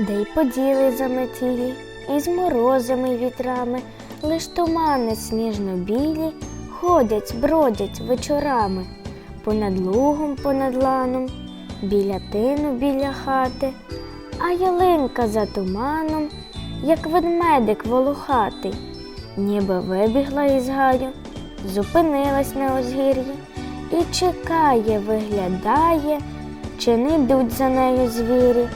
де й поділи заметілі, і з морозами й вітрами, лиш тумани сніжно-білі ходять, бродять вечорами, понад лугом, понад ланом, біля тину, біля хати, а ялинка за туманом, як ведмедик волохатий, ніби вибігла із гаю, зупинилась на озгір'ї і чекає, виглядає, чи не йдуть за нею звірі.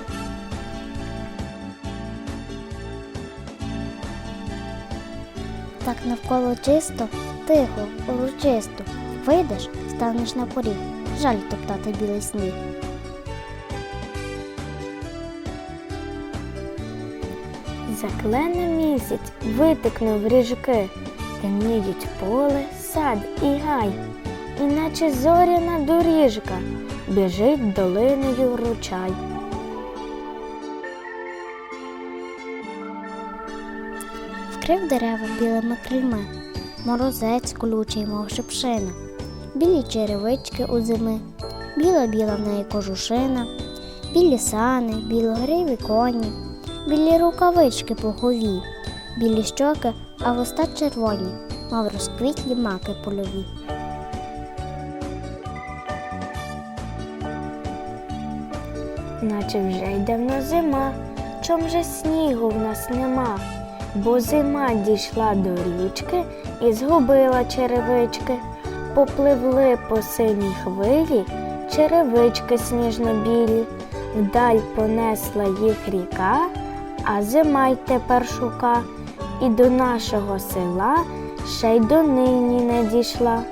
Так навколо чисто, тихо, урочисто. Вийдеш, станеш на поріг. Жаль топтати білий сніг. Заклене місяць витикнув ріжки, темніють поле, сад і гай, іначе зоряна доріжка біжить долиною ручай. Вкрив дерева білими крильми, морозець колючий, мов шипшина, білі черевички у зими, біла-біла в неї кожушина, білі сани, білогриві коні, білі рукавички пухові, білі щоки, а вуста червоні, мов розквітлі маки польові. Наче вже й давно зима, чом же снігу в нас нема, бо зима дійшла до річки і згубила черевички, попливли по синій хвилі черевички сніжно-білі, вдаль понесла їх ріка, а зима й тепер шука, і до нашого села ще й донині не дійшла.